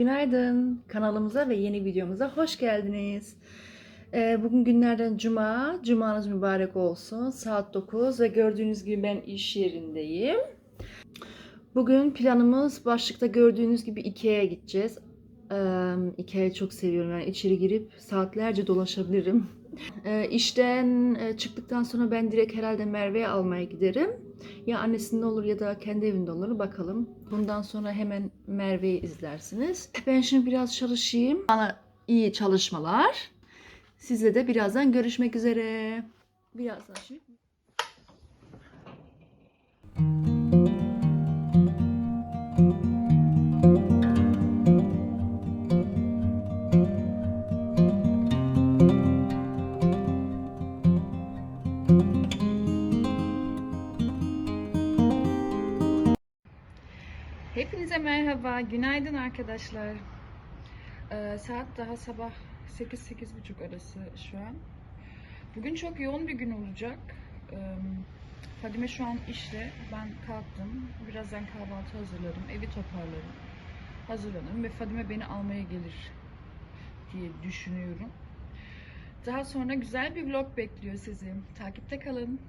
Günaydın kanalımıza ve yeni videomuza hoş geldiniz. Ee, bugün günlerden cuma. Cumanız mübarek olsun. Saat 9 ve gördüğünüz gibi ben iş yerindeyim. Bugün planımız başlıkta gördüğünüz gibi Ikea'ya gideceğiz. Ikea'yı çok seviyorum. Yani içeri girip saatlerce dolaşabilirim. İşten çıktıktan sonra ben direkt herhalde Merve'ye almaya giderim. Ya annesinde olur ya da kendi evinde olur bakalım. Bundan sonra hemen Merve'yi izlersiniz. Ben şimdi biraz çalışayım. Bana iyi çalışmalar. Sizle de birazdan görüşmek üzere. Birazdan şimdi. Hepinize merhaba, günaydın arkadaşlar. Ee, saat daha sabah 8-8.30 arası şu an. Bugün çok yoğun bir gün olacak. Ee, Fadime şu an işte, ben kalktım. Birazdan kahvaltı hazırlarım, evi toparlarım, hazırlanırım ve Fadime beni almaya gelir diye düşünüyorum. Daha sonra güzel bir vlog bekliyor sizi. Takipte kalın.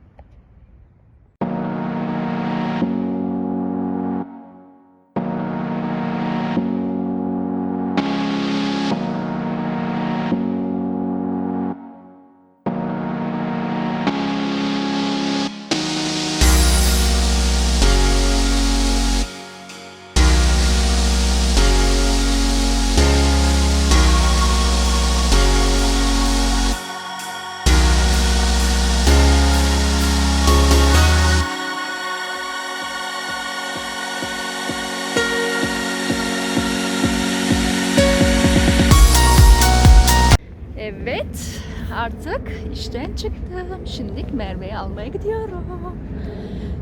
İşten çıktım. Şimdilik Merve'yi almaya gidiyorum.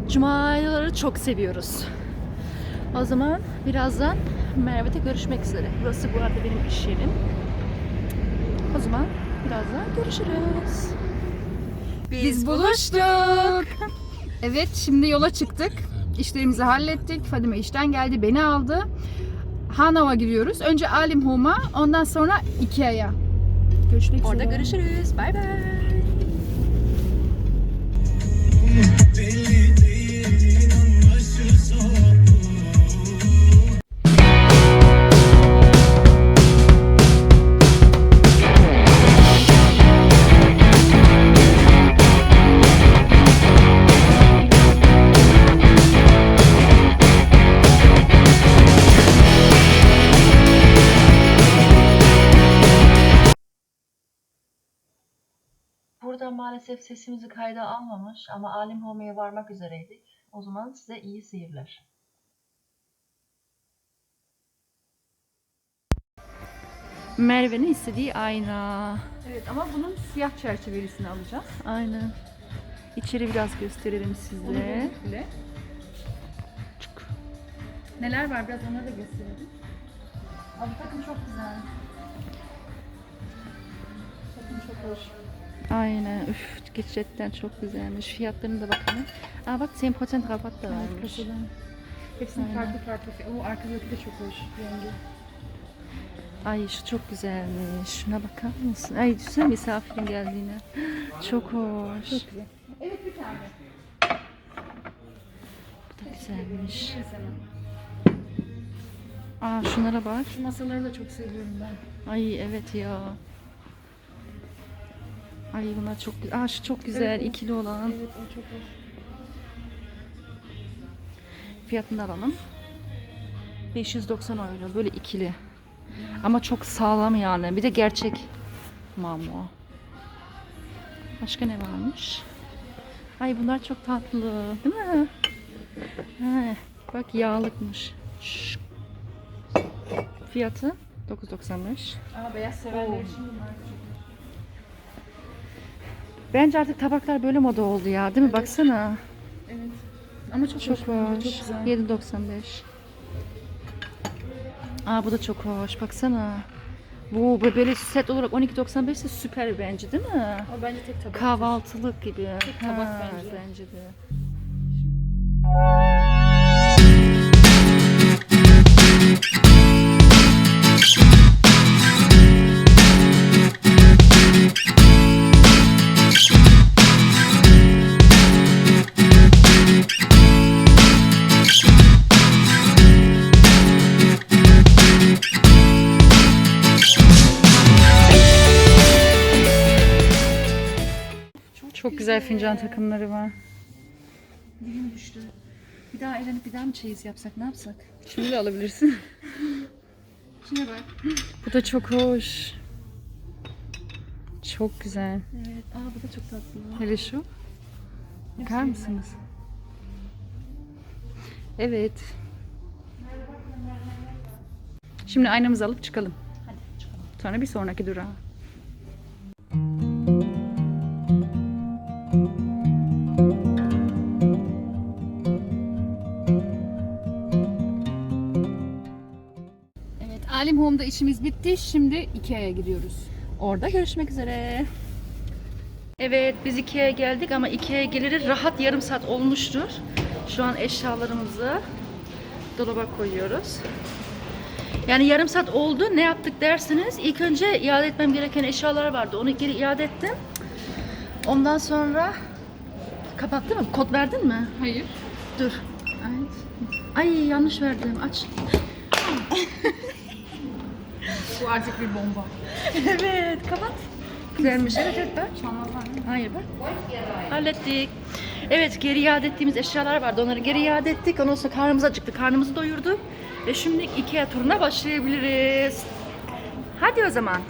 Cumaları çok seviyoruz. O zaman birazdan Merve'de görüşmek üzere. Burası bu arada benim iş yerim. O zaman birazdan görüşürüz. Biz buluştuk. Evet şimdi yola çıktık. İşlerimizi hallettik. Fadime işten geldi beni aldı. Hanau'a gidiyoruz. Önce Alim Home'a ondan sonra Ikea'ya. Görüşmek Orada üzere. görüşürüz. Bay bay. Maalesef sesimizi kayda almamış ama Alim Home'ye varmak üzereydik. O zaman size iyi seyirler. Merve'nin istediği ayna. Evet ama bunun siyah çerçevelisini alacağız. Aynen. İçeri biraz gösterelim Onu size. bulduk bile. Neler var biraz onları da gösterelim. Abi takım çok güzel. Takım çok hoş. Aynen. Üf, gerçekten çok güzelmiş. Fiyatlarına da bakalım. Aa bak 10% rabat da varmış. Kasadan. Hepsinin Aynen. farklı farklı. O arkadaki de çok hoş rengi. Ay şu çok güzelmiş. Şuna bakar mısın? Ay düşünsene misafirin geldiğine. Çok hoş. Çok güzel. Evet bir tane. Bu da güzelmiş. Aa şunlara bak. Şu masaları da çok seviyorum ben. Ay evet ya. Ay bunlar çok güzel. Aa şu çok güzel. Evet, ikili olan. Evet o çok hoş. Fiyatını alalım. 590 euro. Böyle ikili. Ama çok sağlam yani. Bir de gerçek mamua. Başka ne varmış? Ay bunlar çok tatlı. Değil mi? Ha, bak yağlıkmış. Şş. Fiyatı 9.95. Ama beyaz severler için bunlar Bence artık tabaklar böyle moda oldu ya. Değil mi? Baksana. Evet. Ama çok, Çok hoş. hoş. Çok güzel. 7.95. Aa bu da çok hoş. Baksana. Bu bu böyle set olarak 12.95 ise süper bence değil mi? O bence tek tabak. Kahvaltılık gibi. Tek tabak Ha, bence. Bence de. Güzel fincan takımları var. Dilim düştü. Bir daha eğlenip bir daha mı çeyiz yapsak ne yapsak? Şimdi de alabilirsin. Şuna bak. Bu da çok hoş. Çok güzel. Evet. Aa bu da çok tatlı. Hele şu. Bakar mısınız? Evet. Şimdi aynamızı alıp çıkalım. Hadi çıkalım. Sonra bir sonraki durağa. Alim Home'da işimiz bitti. Şimdi Ikea'ya gidiyoruz. Orada görüşmek üzere. Evet, biz Ikea'ya geldik ama Ikea'ya geliri rahat yarım saat olmuştur. Şu an eşyalarımızı dolaba koyuyoruz. Yani yarım saat oldu. Ne yaptık dersiniz? İlk önce iade etmem gereken eşyalar vardı. Onu geri iade ettim. Ondan sonra kapattın mı? Kod verdin mi? Hayır. Dur. Ay yanlış verdim. Aç. Bu artık bir bomba. Evet, kapat. Güzelmiş. Evet, evet bak. Hayır bak. Hallettik. Evet, geri iade ettiğimiz eşyalar vardı. Onları geri iade ettik. Ondan sonra karnımız acıktı. Karnımızı doyurduk. Ve şimdi Ikea turuna başlayabiliriz. Hadi o zaman.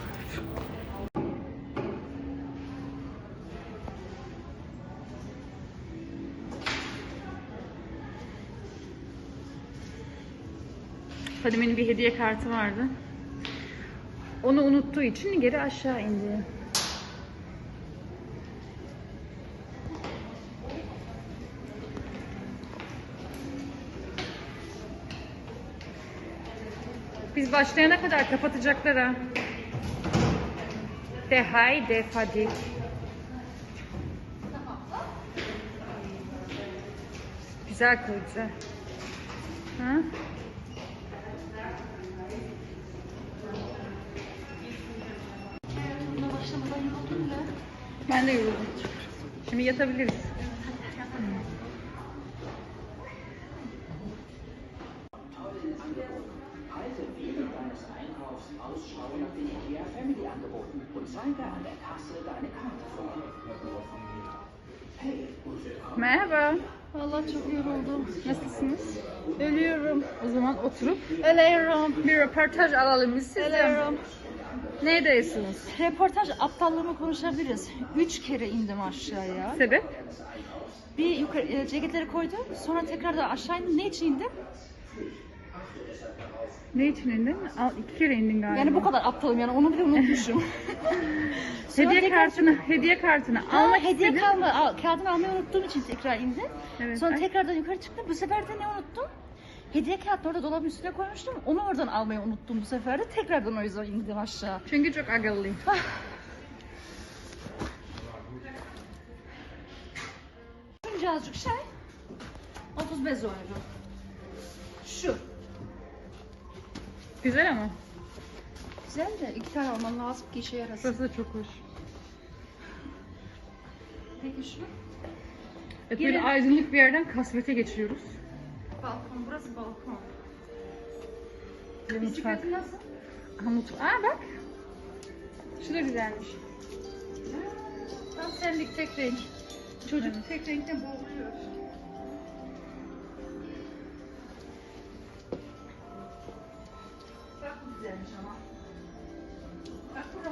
Fadime'nin bir hediye kartı vardı. Onu unuttuğu için geri aşağı indi. Biz başlayana kadar kapatacaklar ha. De haydi Fadik. Güzel güzel. Ha? Ben de yoruldum. Şimdi yatabiliriz. Merhaba. Vallahi çok yoruldum. Nasılsınız? Ölüyorum. O zaman oturup Ölüyorum. bir röportaj alalım biz sizden. Ölüyorum. Neredesiniz? Reportaj aptallığımı konuşabiliriz. Üç kere indim aşağıya. Sebep? Bir yukarı e, ceketleri koydum. Sonra tekrar da aşağı indim. Ne için indim? Ne için indin? Al, iki kere indin galiba. Yani bu kadar aptalım yani onu bile unutmuşum. Sonra Hediye tekrar kartını, hediye kartını Ha, almak hediye istedim. kalma, al, kağıdını almayı unuttuğum için tekrar indim. Evet. Sonra tekrardan yukarı çıktım. Bu sefer de ne unuttum? Hediye kağıtını orada dolabın üstüne koymuştum. Onu oradan almayı unuttum bu sefer de. Tekrardan o yüzden indim aşağı. Çünkü çok akıllıyım. Şimdi azıcık şey. 35 euro. Şu. Güzel ama. Güzel de iki tane alman lazım ki işe yarasın. Burası da çok hoş. Peki şu? Evet, böyle Gelin. aydınlık bir yerden kasvete geçiyoruz. Balkon. Burası balkon. Bir Bisiklet mutfak. nasıl? Ha, mutfak. Aa bak. Şu da güzelmiş. Tam senlik tek renk. Çocuk Evet. tek renkte boğuluyor. Bak bu güzelmiş ama. Bak bu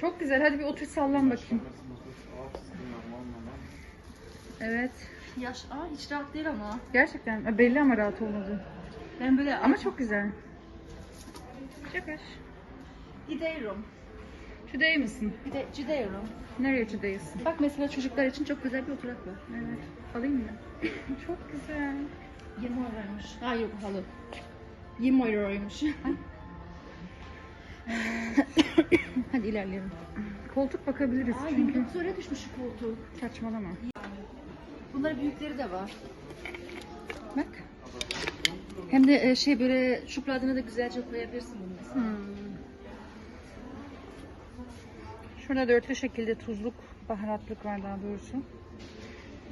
Çok güzel. Hadi bir otur sallan bakayım. Evet. Yaş, aa hiç rahat değil ama. Gerçekten e, belli ama rahat olmadı. Ben böyle Ama çok güzel. Çok hoş. gidiyorum. Şu değil misin? Bir de gidiyorum. Nereye değilsin? Bak mesela çocuklar için çok güzel bir oturak var. Evet. Alayım mı? çok güzel. 20 euroymuş. Hayır bu halı. 20 euroymuş. Hadi ilerleyelim. Koltuk bakabiliriz Aa çünkü. 29 oraya düşmüş şu koltuk. Saçmalama. Bunların büyükleri de var. Bak. Hem de e, şey böyle çupradına da güzelce koyabilirsin bunu mesela. Hmm. Şurada dörtlü şekilde tuzluk, baharatlık var daha doğrusu.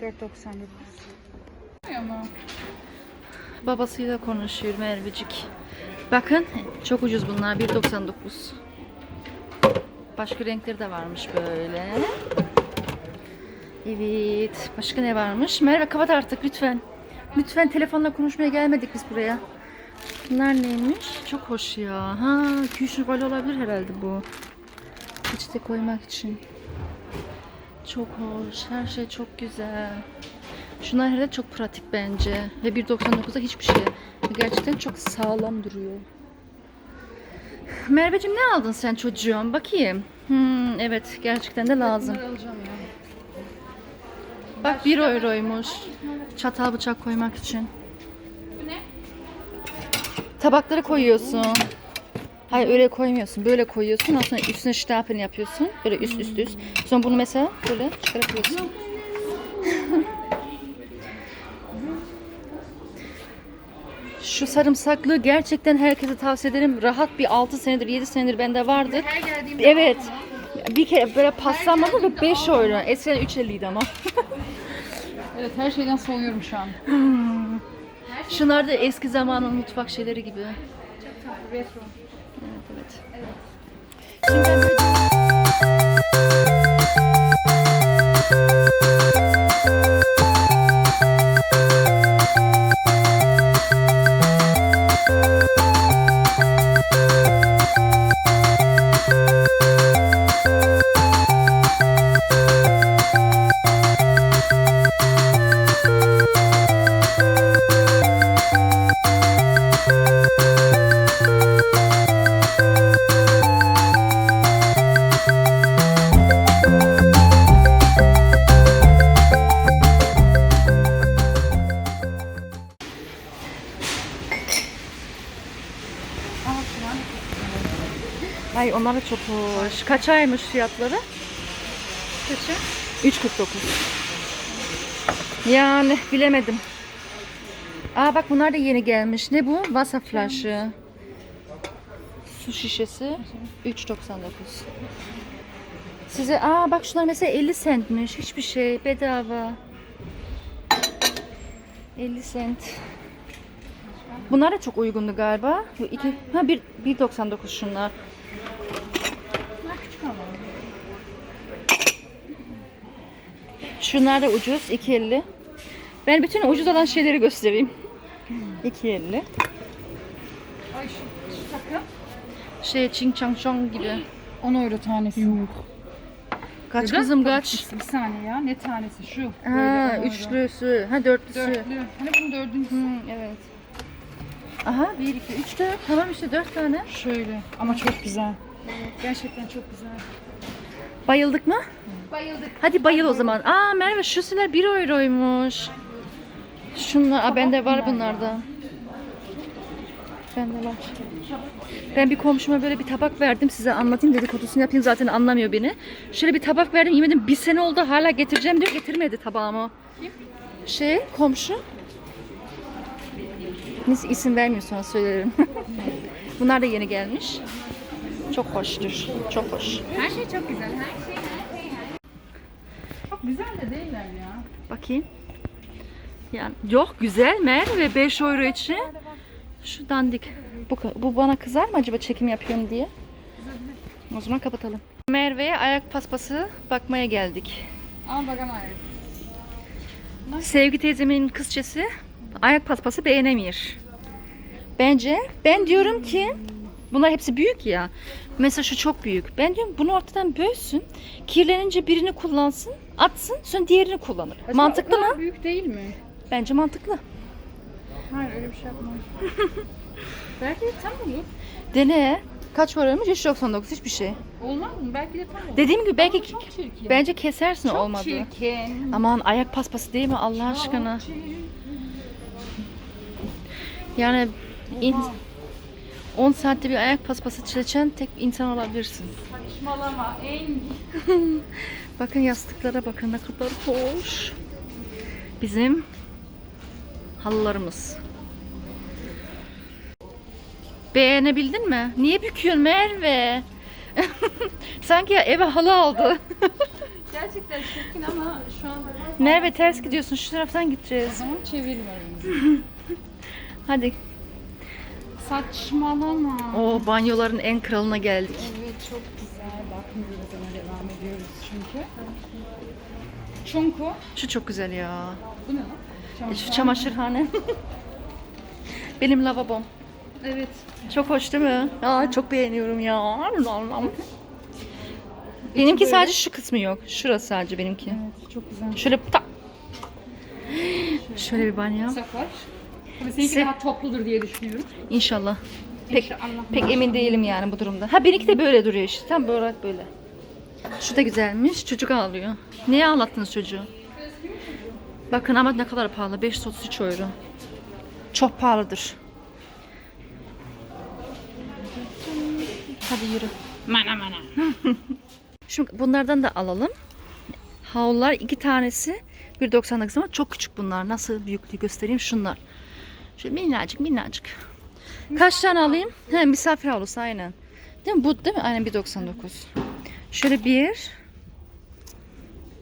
4.99. Ama Babasıyla konuşuyor Mervecik. Bakın çok ucuz bunlar 1.99. Başka renkleri de varmış böyle. Evet. Başka ne varmış? Merve kapat artık lütfen. Lütfen telefonla konuşmaya gelmedik biz buraya. Bunlar neymiş? Çok hoş ya. Ha, 200 rubel olabilir herhalde bu. Peçete koymak için. Çok hoş. Her şey çok güzel. Şunlar herhalde çok pratik bence. Ve 1.99'da hiçbir şey. Gerçekten çok sağlam duruyor. Merveciğim ne aldın sen çocuğum? Bakayım. Hmm, evet gerçekten de lazım. Bak 1 euroymuş. Çatal bıçak koymak için. Tabakları koyuyorsun. Hayır öyle koymuyorsun. Böyle koyuyorsun. Ondan sonra üstüne stapelini yapıyorsun. Böyle üst üst üst. Sonra bunu mesela böyle çıkartıyorsun. Şu sarımsaklı gerçekten herkese tavsiye ederim. Rahat bir 6 senedir 7 senedir bende vardı. Her geldiğimde Evet. Bir kere böyle paslanmadı da 5 euro. Eskiden 3.50'ydi ama. Evet her şeyden soğuyorum şu an. Şunlar da eski zamanın mutfak şeyleri gibi. Çok tatlı retro. Evet evet. Şimdi ben böyle- Ay hoş. Kaç aymış fiyatları? Kaçı? 3.49. Yani bilemedim. Aa bak bunlar da yeni gelmiş. Ne bu? Wasserflasche. Su şişesi 3.99. Size aa bak şunlar mesela 50 centmiş. Hiçbir şey bedava. 50 cent. Bunlar da çok uygundu galiba. Bu iki, ha bir 1.99 şunlar. Bunlar küçük ama. Şunlar da ucuz 2.50. Ben bütün ucuz olan şeyleri göstereyim. 2.50. Ay şu, şu takım. Şey Ching Chang Chong gibi. 10 euro tanesi. Yok. Kaç kızım kaç? Bir saniye ya. Ne tanesi? Şu. Ha, Böyle 10 euro. üçlüsü, ha dörtlüsü. Dörtlü. Hani bunun dördüncüsü. Hı, evet. Aha 1, 2, 3, 4. Tamam işte 4 tane. Şöyle. Ama çok güzel. Gerçekten çok güzel. Bayıldık mı? Bayıldık. Hadi bayıl o zaman. Aa Merve şu süler 1 euroymuş. Şunlar, aa, bende var bunlardan. Bende var. Ben bir komşuma böyle bir tabak verdim size anlatayım dedikodusunu yapayım zaten anlamıyor beni. Şöyle bir tabak verdim yemedim bir sene oldu hala getireceğim diyor getirmedi tabağımı. Kim? Şey komşu. Neyse isim vermiyor sonra söylerim. Bunlar da yeni gelmiş. Çok hoştur. Çok hoş. Her şey çok güzel. Her şey, Çok güzel de değiller ya. Bakayım. Yani yok güzel Merve 5 euro için. Şu dandik. Bu, bu bana kızar mı acaba çekim yapıyorum diye? O zaman kapatalım. Merve'ye ayak paspası bakmaya geldik. Al bakalım ayak. Sevgi teyzemin kızçesi ayak paspası beğenemiyor. Bence ben diyorum ki bunlar hepsi büyük ya. Mesela şu çok büyük. Ben diyorum bunu ortadan bölsün. Kirlenince birini kullansın, atsın, sonra diğerini kullanır. Mantıklı o kadar mı? büyük değil mi? Bence mantıklı. Hayır öyle bir şey yapmam. Belki de tam olur. Dene. Kaç paraymış? 399 hiçbir şey. Olmaz mı? Belki de tam olur. Dediğim gibi belki Ama çok çirkin. bence kesersin çok olmadı. çirkin. Aman ayak paspası değil mi Allah aşkına? Yani in- Oha. 10 saatte bir ayak paspası çileçen tek insan olabilirsin. Saçmalama. En Bakın yastıklara bakın ne kadar hoş. bizim halılarımız. Beğenebildin mi? Niye büküyorsun Merve? Sanki eve halı aldı. Gerçekten çirkin ama şu an Merve ters gidiyorsun. Şu taraftan gideceğiz. zaman çevirmiyorum. Hadi. Saçmalama. O banyoların en kralına geldik. Evet çok güzel. Bakmıyoruz ama devam ediyoruz çünkü. Çünkü. Şu çok güzel ya. Bu ne? E, Şu çamaşırhane. Benim lavabom. Evet. Çok hoş değil mi? Aa, çok beğeniyorum ya. Benimki böyle. sadece şu kısmı yok. Şurası sadece benimki. Evet çok güzel. Şöyle tak. Şöyle bir banyo. Tabii seninki Se- daha topludur diye düşünüyorum. İnşallah. Pek pek emin değilim yani bu durumda. Ha benimki de böyle duruyor işte. Tam olarak böyle. Şu da güzelmiş. Çocuk ağlıyor. Neye ağlattınız çocuğu? Bakın ama ne kadar pahalı. 533 euro. Çok pahalıdır. Hadi yürü. Mana mana. Şimdi bunlardan da alalım. Havlular iki tanesi 1.99 ama çok küçük bunlar. Nasıl büyüklüğü göstereyim şunlar. Şöyle minnacık minnacık. Kaç tane alayım? He, misafir havlusu aynen. Değil mi? Bu değil mi? Aynen 1.99. Şöyle bir,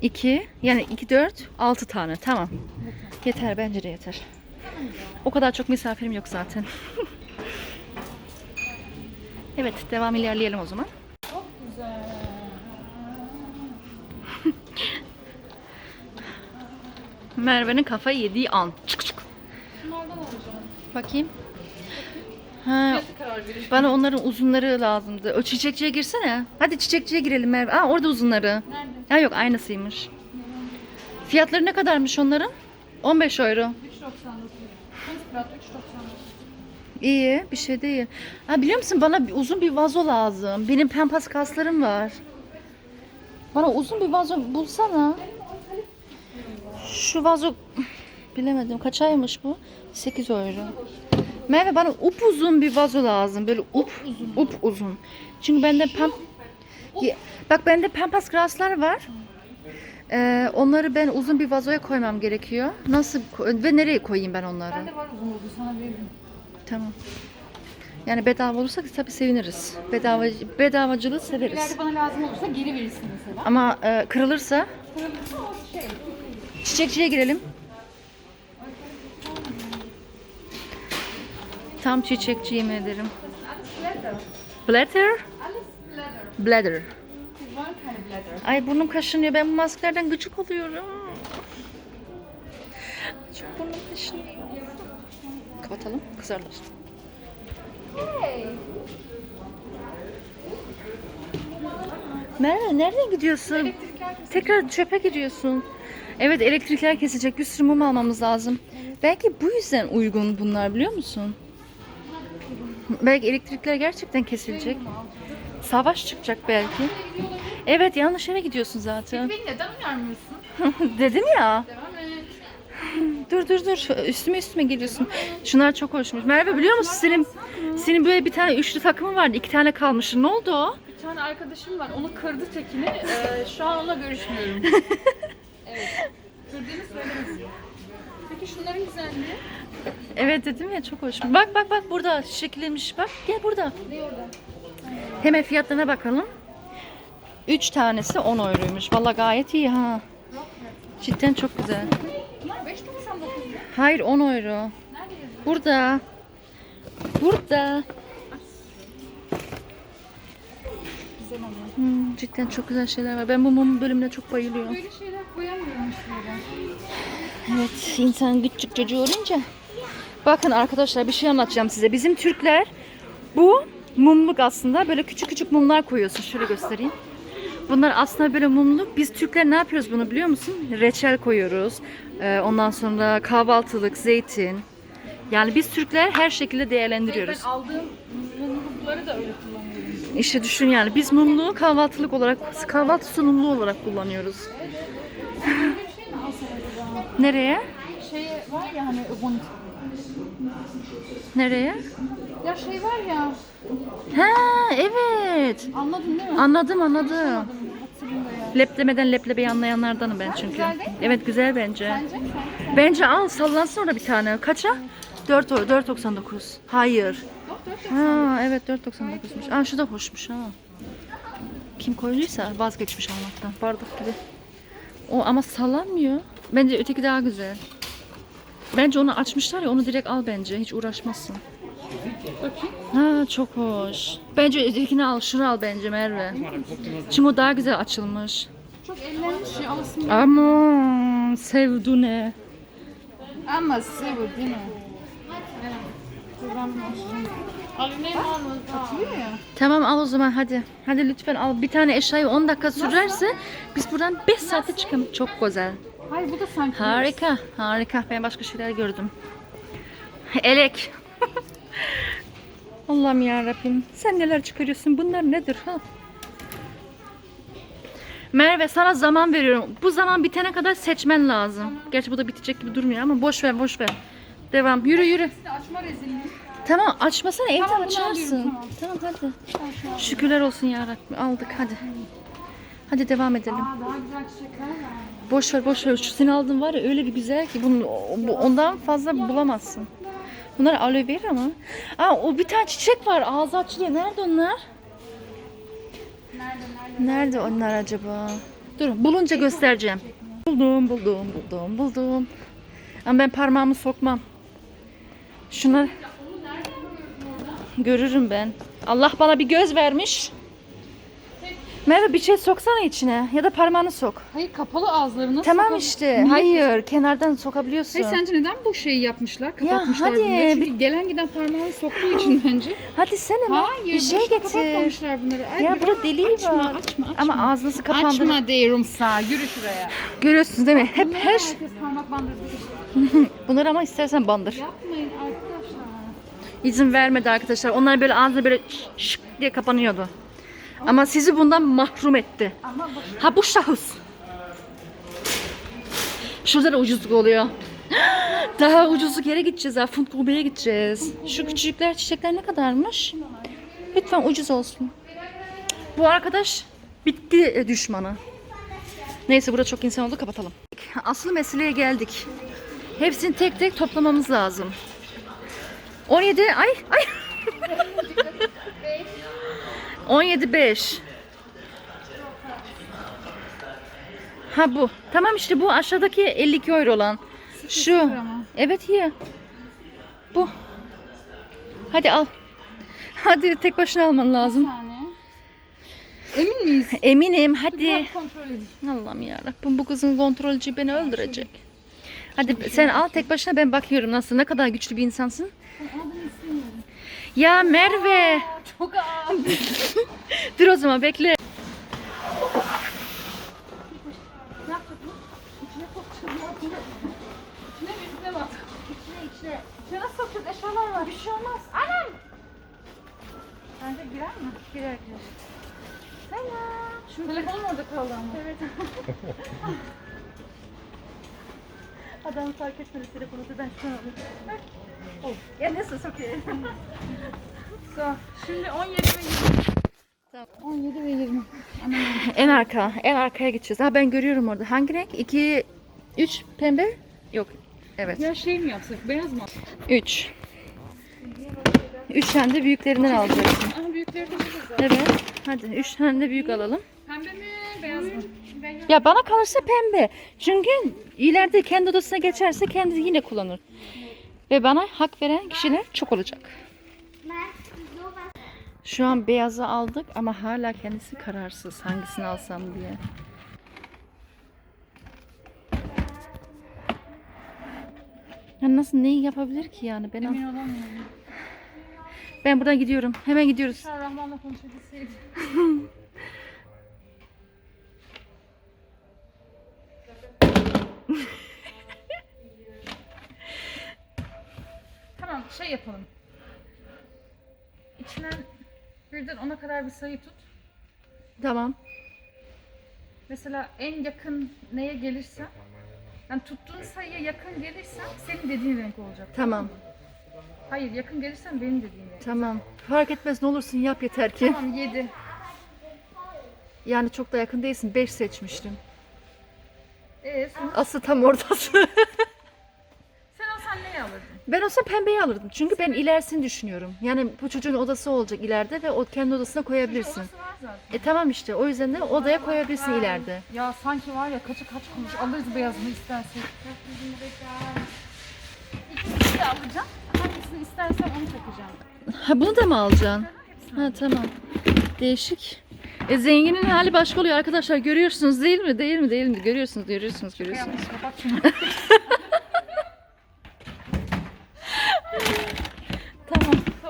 iki, yani iki, dört, altı tane. Tamam. Yeter bence de yeter. O kadar çok misafirim yok zaten. evet devam ilerleyelim o zaman. Çok güzel. Merve'nin kafayı yediği an. Çık çık. Bakayım. Ha, Nasıl karar verir? bana onların uzunları lazımdı. O çiçekçiye girsene. Hadi çiçekçiye girelim Merve. Aa orada uzunları. Nerede? Ha yok aynısıymış. Fiyatları ne kadarmış onların? 15 euro. 3.99. Fiyat 3.99. İyi bir şey değil. Ha biliyor musun bana bir- uzun bir vazo lazım. Benim pempas kaslarım var. Bana uzun bir vazo bulsana. Şu vazo bilemedim kaçaymış bu? 8 euro. Merve bana upuzun bir vazo lazım. Böyle up up uzun. Çünkü bende pem Ya, Bak bende pampas grasslar var. Ee, onları ben uzun bir vazoya koymam gerekiyor. Nasıl ve nereye koyayım ben onları? Bende var uzun uzun sana veririm. Tamam. Yani bedava olursa tabii seviniriz. Bedava bedavacılığı severiz. İleride bana lazım olursa geri verirsin mesela. Ama e, kırılırsa Kırılırsa o şey. çiçekçiye girelim. Tam çiçekçi yemin ederim. Bladder? Bladder. Ay burnum kaşınıyor. Ben bu maskelerden gıcık oluyorum. Çok burnum kaşınıyor. Kapatalım. Kızarlar. Hey. Merve nereye gidiyorsun? Tekrar çöpe gidiyorsun. Evet elektrikler kesecek. Bir sürü mum almamız lazım. Belki bu yüzden uygun bunlar biliyor musun? Belki elektrikler gerçekten kesilecek. Savaş çıkacak belki. Evet yanlış yere gidiyorsun zaten. Beni neden uyarmıyorsun? Dedim ya. Dur dur dur. Üstüme üstüme geliyorsun. Şunlar çok hoşmuş. Merve biliyor musun senin senin böyle bir tane üçlü takımın vardı. iki tane kalmıştı. Ne oldu o? Bir tane arkadaşım var. Onu kırdı tekini. Ee, şu an onunla görüşmüyorum. evet. Kırdığını söylemesin. Şunların güzelliği? Evet dedim ya çok hoş. Bak bak bak burada şekillenmiş. Bak gel burada. Ne orada? Hemen fiyatlarına bakalım. 3 tanesi 10 euroymuş. Valla gayet iyi ha. Cidden çok güzel. Bunlar 5.99 mu? Hayır 10 euro. Burada. Burada. Hmm, cidden çok güzel şeyler var. Ben bu mum bölümüne çok bayılıyorum. Böyle şeyler koyamıyorum. Evet insan küçük çocuğu olunca. Bakın arkadaşlar bir şey anlatacağım size. Bizim Türkler bu mumluk aslında böyle küçük küçük mumlar koyuyorsun. Şöyle göstereyim. Bunlar aslında böyle mumluk. Biz Türkler ne yapıyoruz bunu biliyor musun? Reçel koyuyoruz. Ee, ondan sonra kahvaltılık, zeytin. Yani biz Türkler her şekilde değerlendiriyoruz. Ben aldığım mumlukları da öyle kullanıyorum. İşte düşün yani biz mumluğu kahvaltılık olarak, kahvaltı sunumlu olarak kullanıyoruz. Nereye? Şey var ya hani Ubuntu. Nereye? Ya şey var ya. Ha evet. Anladın değil mi? Anladım anladım. Hatırlamıyorum ya. Lep demeden leblebeyi anlayanlardanım ben çünkü. güzel değil mi? Evet güzel bence. Sence? Bence al sallansın orada bir tane. Kaça? 4 o 4.99. Hayır. Ha evet 4.99'muş. Aa şu da hoşmuş ha. Kim koyduysa vazgeçmiş almaktan. Bardak gibi. O ama sallanmıyor. Bence öteki daha güzel. Bence onu açmışlar ya onu direkt al bence. Hiç uğraşmazsın. Bakayım. Ha çok hoş. Bence ötekini al. Şunu al bence Merve. Çünkü o daha güzel açılmış. Çok ellenmiş ya alasın. Aman sevdu ne? Ama ya. Tamam al o zaman hadi. Hadi lütfen al. Bir tane eşyayı 10 dakika sürerse biz buradan 5 saatte çıkalım. Çok güzel. Hayır bu da sanki. Harika, harika. Ben başka şeyler gördüm. Elek. Allah'ım ya Rabbim. Sen neler çıkarıyorsun? Bunlar nedir? Ha? Merve sana zaman veriyorum. Bu zaman bitene kadar seçmen lazım. Gerçi bu da bitecek gibi durmuyor ama boş ver, boş ver. Devam. Yürü yürü. Açma rezilliği. Tamam açmasana evden Tamam, açarsın. Tamam hadi. Tamam, an. Şükürler olsun ya Rabbim. Aldık hadi. Hadi devam edelim. Aa daha güzel çiçekler var. Boş ver boş ver. Şu senin aldığın var ya öyle bir güzel ki bunu bu- ondan fazla bulamazsın. Bunlar aloe vera mı? Aa o bir tane çiçek var. Ağzı açılıyor. Nerede onlar? Nerede onlar acaba? Dur bulunca göstereceğim. Buldum buldum buldum buldum. Ama ben parmağımı sokmam. Şuna görürüm ben. Allah bana bir göz vermiş. Merve bir şey soksana içine ya da parmağını sok. Hayır kapalı ağızları nasıl Tamam kapalı? işte. Niye? Hayır, kenardan sokabiliyorsun. Hayır sence neden bu şeyi yapmışlar? Kapatmışlar hadi, bunları. Çünkü gelen giden parmağını soktuğu için bence. Hadi sen hemen Hayır bir şey boşuna getir. kapatmamışlar bunları. Ay, Ya burada deliği açma, var. Açma açma. Ama ağzınızı kapandı. Açma diyorum sana. Yürü şuraya. Görüyorsunuz değil mi? Hep her Herkes parmak bandırdı. Bunları ama istersen bandır. Yapmayın arkadaşlar. İzin vermedi arkadaşlar. Onlar böyle ağzı böyle şık diye kapanıyordu. Ama sizi bundan mahrum etti. Ha bu şahıs. Şurada da ucuzluk oluyor. Daha ucuzluk yere gideceğiz. Ha. Fundkube'ye gideceğiz. Şu küçükler çiçekler ne kadarmış? Lütfen ucuz olsun. Bu arkadaş bitki e, düşmanı. Neyse burada çok insan oldu kapatalım. Aslı meseleye geldik. Hepsini tek tek toplamamız lazım. 17 ay ay 17 5 Ha bu. Tamam işte bu aşağıdaki 52 euro olan. Şu. Evet iyi. Bu. Hadi al. Hadi tek başına alman lazım. Emin miyiz? Eminim hadi. Allah'ım yarabbim bu kızın kontrolcü beni öldürecek. Hadi sen al tek başına ben bakıyorum nasıl ne kadar güçlü bir insansın. Ya Merve. Çok ağır. Dur o zaman bekle. Ne yapacak bu? İçine sokacağız. İçine mi? İçine atalım? İçine içine. İçine nasıl sokacağız? Eşyalar var. Bir şey olmaz. Anam! Bence girer mi? Girer girer. Selam. Şu telefonum orada kaldı ama. Evet. Adam fark etmedi telefonu ben şunu alayım. Ya neyse okey. Sağ. Şimdi 17 ve 20. Tamam. 17 ve 20. Aman. En arka, en arkaya gideceğiz. Ha ben görüyorum orada. Hangi renk? 2 3 pembe? Yok. Evet. Ya şey mi yapsak? Beyaz mı? 3. 3 tane de büyüklerinden alacaksın. Ama büyükleri de. Evet. Hadi 3 tane de büyük alalım. Ya bana kalırsa pembe. Çünkü ileride kendi odasına geçerse kendi yine kullanır. Ve bana hak veren kişiler çok olacak. Şu an beyazı aldık ama hala kendisi kararsız hangisini alsam diye. Ya nasıl neyi yapabilir ki yani ben Emin olamıyorum. ben buradan gidiyorum. Hemen gidiyoruz. Rahman'la konuşabilseydim. şey yapalım. İçinden birden ona kadar bir sayı tut. Tamam. Mesela en yakın neye gelirsen, yani tuttuğun sayıya yakın gelirsen senin dediğin renk olacak. Tamam. Hayır yakın gelirsen benim dediğim renk. Tamam. Fark etmez ne olursun yap yeter ki. Tamam 7. Yani çok da yakın değilsin. 5 seçmiştim. Ee, sen, Aslı tam ortası. neyi alırdın? ben olsam pembeyi alırdım. Çünkü ben ilerisini düşünüyorum. Yani bu çocuğun odası olacak ileride ve o kendi odasına koyabilirsin. Orası var zaten. E tamam işte o yüzden de odaya koyabilirsin ileride. Ya sanki var ya kaçı kaç kuruş alırız beyazını istersek. İkisini de alacağım. Hangisini istersem onu takacağım. Ha bunu da mı alacaksın? Ha tamam. Değişik. E zenginin hali başka oluyor arkadaşlar. Görüyorsunuz değil mi? Değil mi? Değil mi? Görüyorsunuz, görüyorsunuz, görüyorsunuz. Yapmış kapat şunu.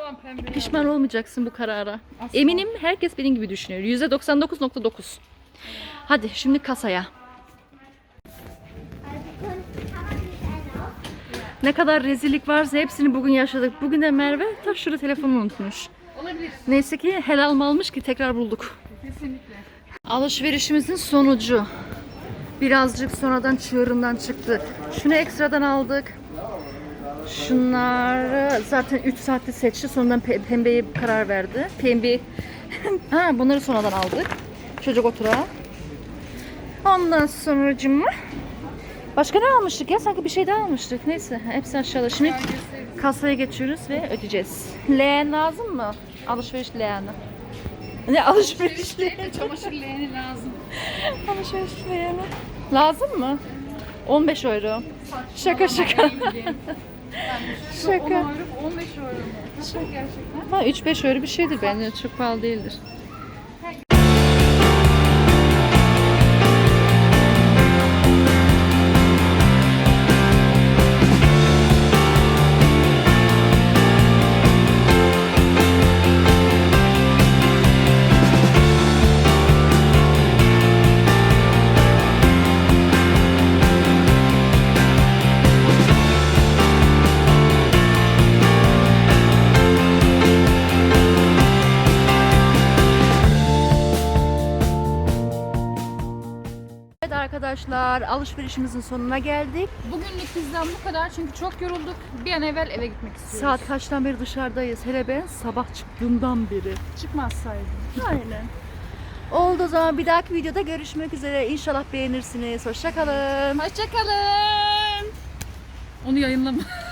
Tamam pembe. Pişman olmayacaksın bu karara. Asla. Eminim herkes benim gibi düşünüyor. %99.9. Hadi şimdi kasaya. Ne kadar rezillik varsa hepsini bugün yaşadık. Bugün de Merve ta şurada telefonu unutmuş. Olabilir. Neyse ki helal mal almış ki tekrar bulduk. Kesinlikle. Alışverişimizin sonucu. Birazcık sonradan çığırından çıktı. Şunu ekstradan aldık. Şunları zaten 3 saatte seçti. Sonradan pe- pembeye karar verdi. Pembe. ha bunları sonradan aldık. Çocuk oturağı. Ondan sonra Başka ne almıştık ya? Sanki bir şey daha almıştık. Neyse hepsi aşağıda. Şimdi kasaya geçiyoruz ve ödeyeceğiz. Leğen lazım mı? Alışveriş leğeni. Ne alışveriş leğeni? Çamaşır leğeni lazım. Alışveriş leğeni. Lazım mı? 15 euro. Şaka şaka. Şaka. 10 Şaka. euro, 15 euro mu? Nasıl gerçekten? Ha 3-5 euro bir şeydir bence. Çok pahalı değildir. Arkadaşlar alışverişimizin sonuna geldik. Bugünlük bizden bu kadar çünkü çok yorulduk. Bir an evvel eve gitmek istiyoruz. Saat kaçtan beri dışarıdayız? Hele ben sabah çıktığımdan beri. çıkmazsaydı. Aynen. Oldu o zaman bir dahaki videoda görüşmek üzere. İnşallah beğenirsiniz. Hoşçakalın. Hoşçakalın. Onu yayınlama.